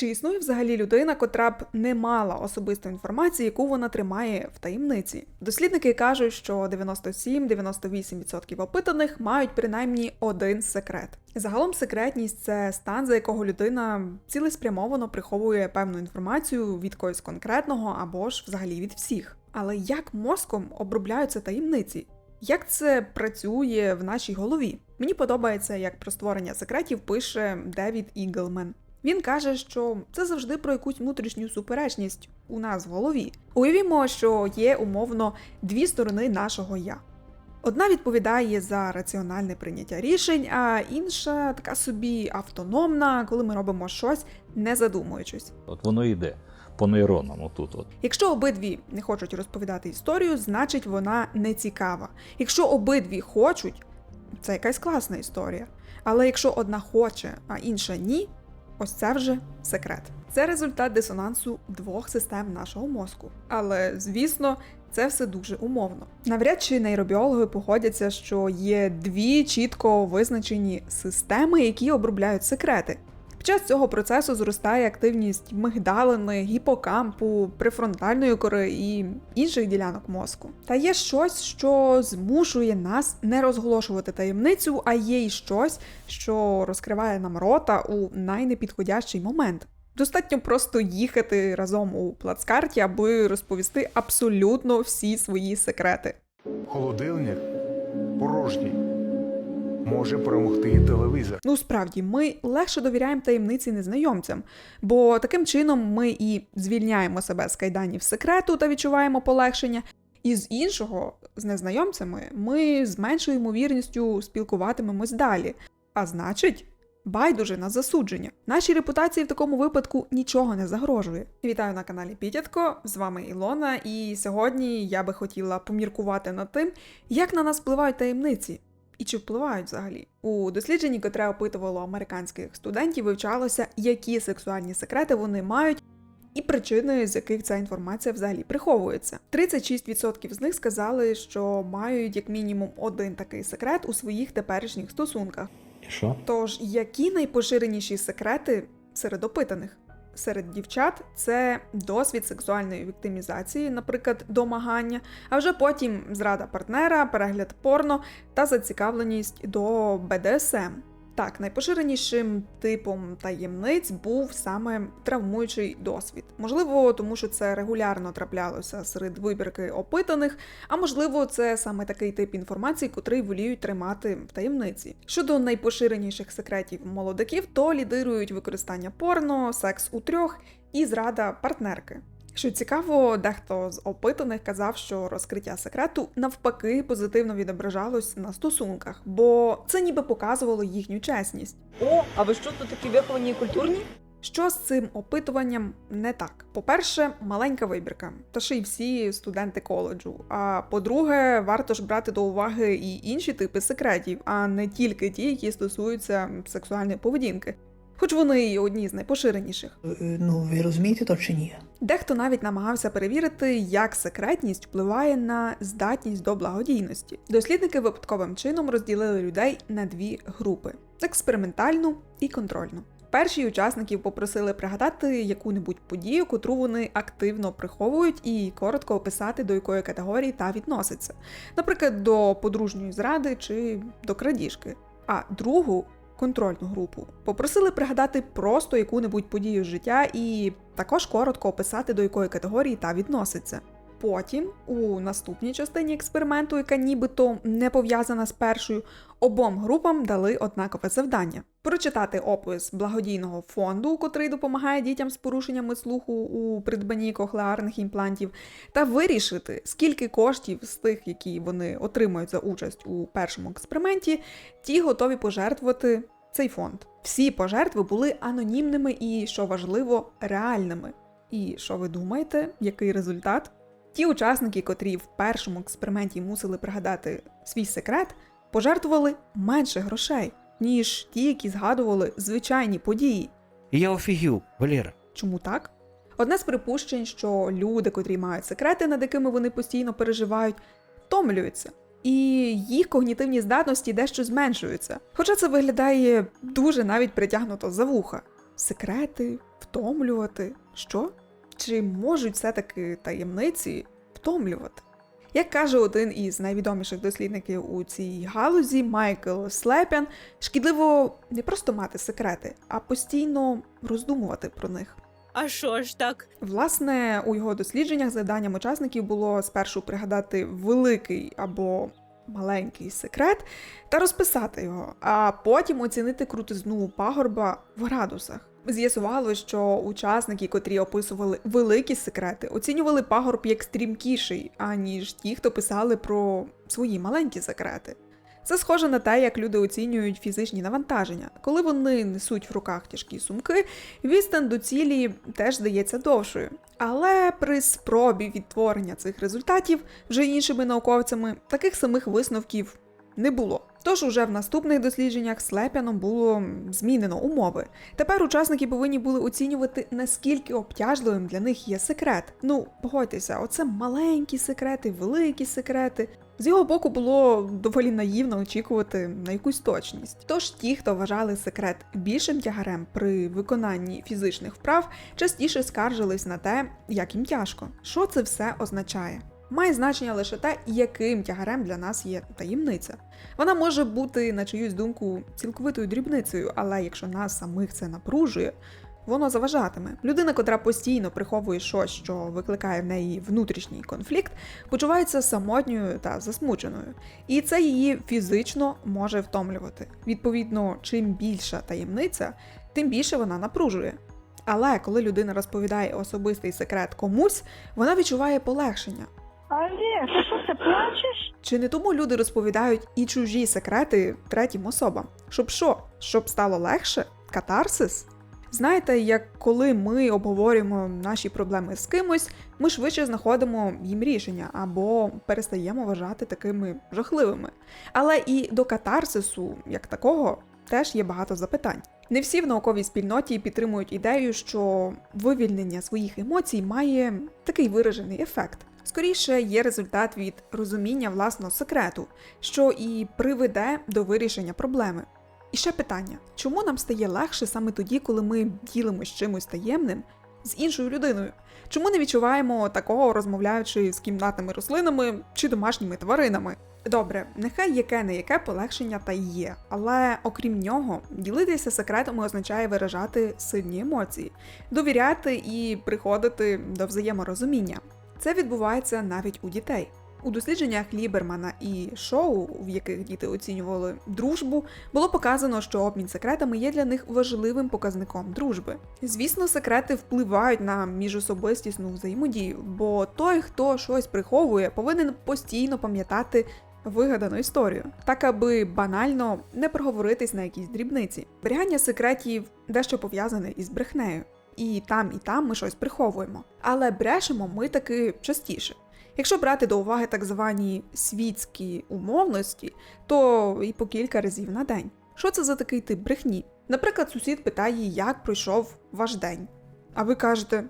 Чи існує взагалі людина, котра б не мала особистої інформації, яку вона тримає в таємниці? Дослідники кажуть, що 97-98% опитаних мають принаймні один секрет. Загалом секретність це стан, за якого людина цілеспрямовано приховує певну інформацію від когось конкретного або ж взагалі від всіх. Але як мозком обробляються таємниці? Як це працює в нашій голові? Мені подобається, як про створення секретів пише Девід Іглмен. Він каже, що це завжди про якусь внутрішню суперечність у нас в голові. Уявімо, що є умовно дві сторони нашого я. Одна відповідає за раціональне прийняття рішень, а інша така собі автономна, коли ми робимо щось, не задумуючись. От воно йде по нейронам отут. От. Якщо обидві не хочуть розповідати історію, значить вона не цікава. Якщо обидві хочуть, це якась класна історія. Але якщо одна хоче, а інша ні, ось це вже секрет. Це результат дисонансу двох систем нашого мозку. Але звісно, це все дуже умовно. Навряд чи нейробіологи погодяться, що є дві чітко визначені системи, які обробляють секрети. Під час цього процесу зростає активність мигдалини, гіпокампу, префронтальної кори і інших ділянок мозку. Та є щось, що змушує нас не розголошувати таємницю, а є й щось, що розкриває нам рота у найнепідходящий момент. Достатньо просто їхати разом у плацкарті, аби розповісти абсолютно всі свої секрети. Холодильник порожній. Може перемогти телевізор. Ну справді, ми легше довіряємо таємниці незнайомцям, бо таким чином ми і звільняємо себе з кайданів секрету та відчуваємо полегшення. І з іншого, з незнайомцями, ми з меншою ймовірністю спілкуватимемось далі. А значить, байдуже на засудження. Нашій репутації в такому випадку нічого не загрожує. Вітаю на каналі Пітятко, з вами Ілона, і сьогодні я би хотіла поміркувати над тим, як на нас впливають таємниці. І чи впливають взагалі? У дослідженні, котре опитувало американських студентів, вивчалося, які сексуальні секрети вони мають, і причини, з яких ця інформація взагалі приховується. 36% з них сказали, що мають як мінімум один такий секрет у своїх теперішніх стосунках. І що? Тож, які найпоширеніші секрети серед опитаних? Серед дівчат це досвід сексуальної віктимізації, наприклад, домагання, а вже потім зрада партнера, перегляд порно та зацікавленість до БДСМ. Так, найпоширенішим типом таємниць був саме травмуючий досвід. Можливо, тому що це регулярно траплялося серед вибірки опитаних, а можливо, це саме такий тип інформації, котрий воліють тримати в таємниці. Щодо найпоширеніших секретів молодиків, то лідирують використання порно, секс у трьох і зрада партнерки. Що цікаво, дехто з опитаних казав, що розкриття секрету навпаки позитивно відображалось на стосунках, бо це ніби показувало їхню чесність. О, а ви що тут такі виховані і культурні? Що з цим опитуванням не так? По-перше, маленька вибірка, та ще й всі студенти коледжу. А по-друге, варто ж брати до уваги і інші типи секретів, а не тільки ті, які стосуються сексуальної поведінки. Хоч вони і одні з найпоширеніших. Е, Ну, ви розумієте то чи ні? Дехто навіть намагався перевірити, як секретність впливає на здатність до благодійності. Дослідники випадковим чином розділили людей на дві групи: експериментальну і контрольну. Перші учасників попросили пригадати яку-небудь подію, котру вони активно приховують, і коротко описати, до якої категорії та відноситься, наприклад, до подружньої зради чи до крадіжки. А другу контрольну групу. Попросили пригадати просто яку-небудь подію з життя і також коротко описати, до якої категорії та відноситься. Потім, у наступній частині експерименту, яка нібито не пов'язана з першою, обом групам дали однакове завдання: прочитати опис благодійного фонду, котрий допомагає дітям з порушеннями слуху у придбанні кохлеарних імплантів, та вирішити, скільки коштів з тих, які вони отримують за участь у першому експерименті, ті готові пожертвувати цей фонд. Всі пожертви були анонімними і, що важливо, реальними. І що ви думаєте, який результат? Ті учасники, котрі в першому експерименті мусили пригадати свій секрет, пожертвували менше грошей, ніж ті, які згадували звичайні події. Я офігів, Валера. Чому так? Одне з припущень, що люди, котрі мають секрети, над якими вони постійно переживають, втомлюються. І їх когнітивні здатності дещо зменшуються. Хоча це виглядає дуже навіть притягнуто за вуха. секрети, втомлювати. Що? Чи можуть все-таки таємниці втомлювати? Як каже один із найвідоміших дослідників у цій галузі Майкл Слепян, шкідливо не просто мати секрети, а постійно роздумувати про них. А що ж так? Власне, у його дослідженнях завданням учасників було спершу пригадати великий або маленький секрет та розписати його, а потім оцінити крутизну пагорба в градусах. З'ясувало, що учасники, котрі описували великі секрети, оцінювали пагорб як стрімкіший, аніж ті, хто писали про свої маленькі секрети. Це схоже на те, як люди оцінюють фізичні навантаження. Коли вони несуть в руках тяжкі сумки, відстань до цілі теж здається довшою. Але при спробі відтворення цих результатів вже іншими науковцями таких самих висновків не було. Тож уже в наступних дослідженнях Слепяном було змінено умови. Тепер учасники повинні були оцінювати, наскільки обтяжливим для них є секрет. Ну, погодьтеся, оце маленькі секрети, великі секрети. З його боку було доволі наївно очікувати на якусь точність. Тож ті, хто вважали секрет більшим тягарем при виконанні фізичних вправ, частіше скаржились на те, як їм тяжко. Що це все означає? Має значення лише те, яким тягарем для нас є таємниця. Вона може бути, на чиюсь думку, цілковитою дрібницею, але якщо нас самих це напружує, воно заважатиме. Людина, котра постійно приховує щось, що викликає в неї внутрішній конфлікт, почувається самотньою та засмученою. І це її фізично може втомлювати. Відповідно, чим більша таємниця, тим більше вона напружує. Але коли людина розповідає особистий секрет комусь, вона відчуває полегшення. Олег, ти що це плачеш? Чи не тому люди розповідають і чужі секрети третім особам? Щоб що? Щоб стало легше? Катарсис? Знаєте, як коли ми обговорюємо наші проблеми з кимось, ми швидше знаходимо їм рішення або перестаємо вважати такими жахливими. Але і до катарсису, як такого, теж є багато запитань. Не всі в науковій спільноті підтримують ідею, що вивільнення своїх емоцій має такий виражений ефект. Скоріше є результат від розуміння власного секрету, що і приведе до вирішення проблеми. І ще питання: чому нам стає легше саме тоді, коли ми ділимось чимось таємним з іншою людиною? Чому не відчуваємо такого, розмовляючи з кімнатними рослинами чи домашніми тваринами? Добре, нехай яке не яке полегшення та є, але окрім нього, ділитися секретами означає виражати сильні емоції, довіряти і приходити до взаєморозуміння. Це відбувається навіть у дітей. У дослідженнях Лібермана і Шоу, в яких діти оцінювали дружбу, було показано, що обмін секретами є для них важливим показником дружби. Звісно, секрети впливають на міжособистісну взаємодію, бо той, хто щось приховує, повинен постійно пам'ятати вигадану історію, так аби банально не проговоритись на якісь дрібниці. Зберігання секретів дещо пов'язане із брехнею. І там, і там ми щось приховуємо. Але брешемо ми таки частіше. Якщо брати до уваги так звані світські умовності, то і по кілька разів на день. Що це за такий тип брехні? Наприклад, сусід питає, як пройшов ваш день. А ви кажете,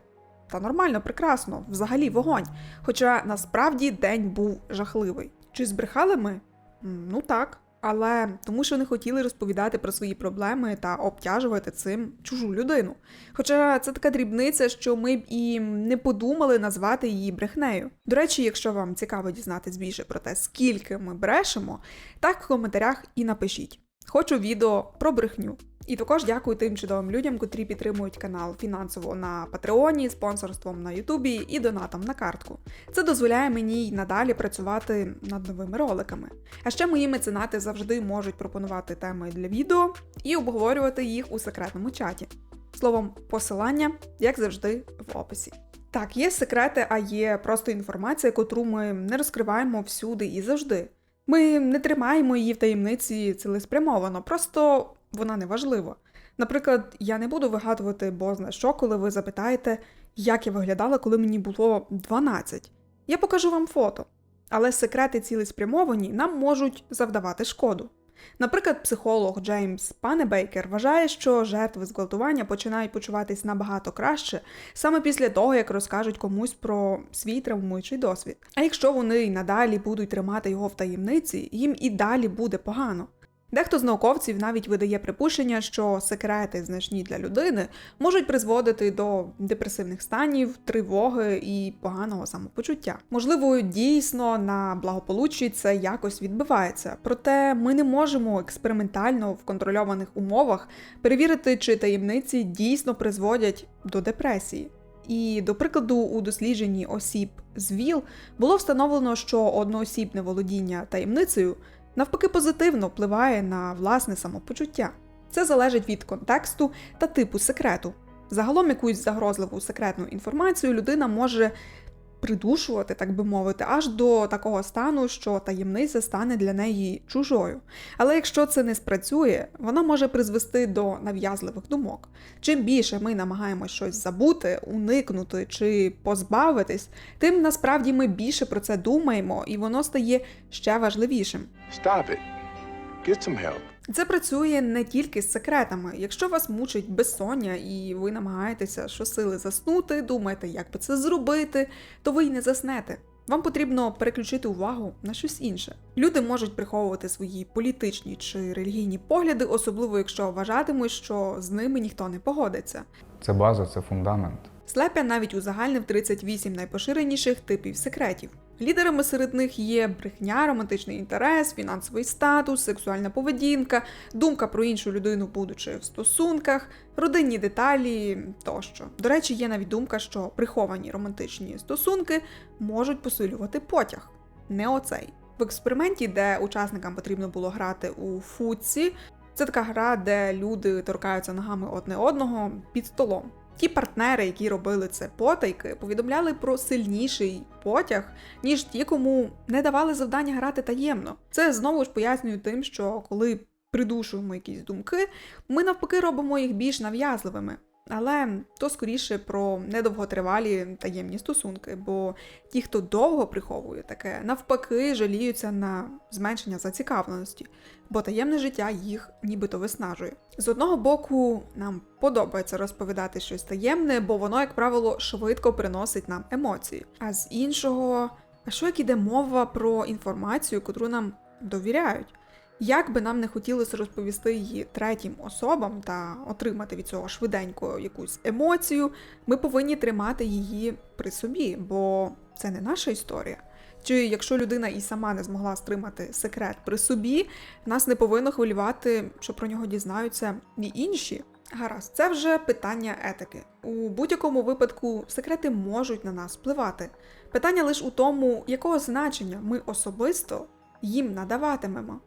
та нормально, прекрасно, взагалі вогонь. Хоча насправді день був жахливий. Чи збрехали ми? Ну так. Але тому, що не хотіли розповідати про свої проблеми та обтяжувати цим чужу людину. Хоча це така дрібниця, що ми б і не подумали назвати її брехнею. До речі, якщо вам цікаво дізнатись більше про те, скільки ми брешемо, так в коментарях і напишіть. Хочу відео про брехню. І також дякую тим чудовим людям, котрі підтримують канал фінансово на Патреоні, спонсорством на Ютубі і донатом на картку. Це дозволяє мені й надалі працювати над новими роликами. А ще мої меценати завжди можуть пропонувати теми для відео і обговорювати їх у секретному чаті. Словом, посилання, як завжди, в описі. Так, є секрети, а є просто інформація, котру ми не розкриваємо всюди і завжди. Ми не тримаємо її в таємниці цілеспрямовано, просто вона не важлива. Наприклад, я не буду вигадувати бозна що, коли ви запитаєте, як я виглядала, коли мені було 12. Я покажу вам фото. Але секрети цілеспрямовані нам можуть завдавати шкоду. Наприклад, психолог Джеймс Панебейкер вважає, що жертви зґвалтування починають почуватись набагато краще саме після того, як розкажуть комусь про свій травмуючий досвід. А якщо вони й надалі будуть тримати його в таємниці, їм і далі буде погано. Дехто з науковців навіть видає припущення, що секрети, значні для людини, можуть призводити до депресивних станів, тривоги і поганого самопочуття. Можливо, дійсно на благополуччі це якось відбивається, проте ми не можемо експериментально в контрольованих умовах перевірити, чи таємниці дійсно призводять до депресії. І, до прикладу, у дослідженні осіб з ВІЛ було встановлено, що одноосібне володіння таємницею навпаки позитивно впливає на власне самопочуття. Це залежить від контексту та типу секрету. Загалом якусь загрозливу секретну інформацію людина може придушувати, так би мовити, аж до такого стану, що таємниця стане для неї чужою. Але якщо це не спрацює, вона може призвести до нав'язливих думок. Чим більше ми намагаємось щось забути, уникнути чи позбавитись, тим насправді ми більше про це думаємо, і воно стає ще важливішим. Stop it. Get some help. Це працює не тільки з секретами. Якщо вас мучить безсоння і ви намагаєтеся щосили заснути, думаєте, як би це зробити, то ви й не заснете. Вам потрібно переключити увагу на щось інше. Люди можуть приховувати свої політичні чи релігійні погляди, особливо якщо вважатимуть, що з ними ніхто не погодиться. Це база, це фундамент. Слепя навіть узагальнив 38 найпоширеніших типів секретів. Лідерами серед них є брехня, романтичний інтерес, фінансовий статус, сексуальна поведінка, думка про іншу людину, будучи в стосунках, родинні деталі тощо. До речі, є навіть думка, що приховані романтичні стосунки можуть посилювати потяг. Не оцей. В експерименті, де учасникам потрібно було грати у футсі, це така гра, де люди торкаються ногами одне одного під столом. Ті партнери, які робили це потайки, повідомляли про сильніший потяг, ніж ті, кому не давали завдання грати таємно. Це знову ж пояснює тим, що коли придушуємо якісь думки, ми навпаки робимо їх більш нав'язливими. Але то скоріше про недовготривалі таємні стосунки, бо ті, хто довго приховує таке, навпаки жаліються на зменшення зацікавленості, бо таємне життя їх нібито виснажує. З одного боку, нам подобається розповідати щось таємне, бо воно, як правило, швидко приносить нам емоції. А з іншого, а що як іде мова про інформацію, котру нам довіряють? Як би нам не хотілося розповісти її третім особам та отримати від цього швиденько якусь емоцію, ми повинні тримати її при собі, бо це не наша історія. Чи якщо людина і сама не змогла стримати секрет при собі, нас не повинно хвилювати, що про нього дізнаються і інші. Гаразд, це вже питання етики. У будь-якому випадку секрети можуть на нас впливати. Питання лише у тому, якого значення ми особисто їм надаватимемо.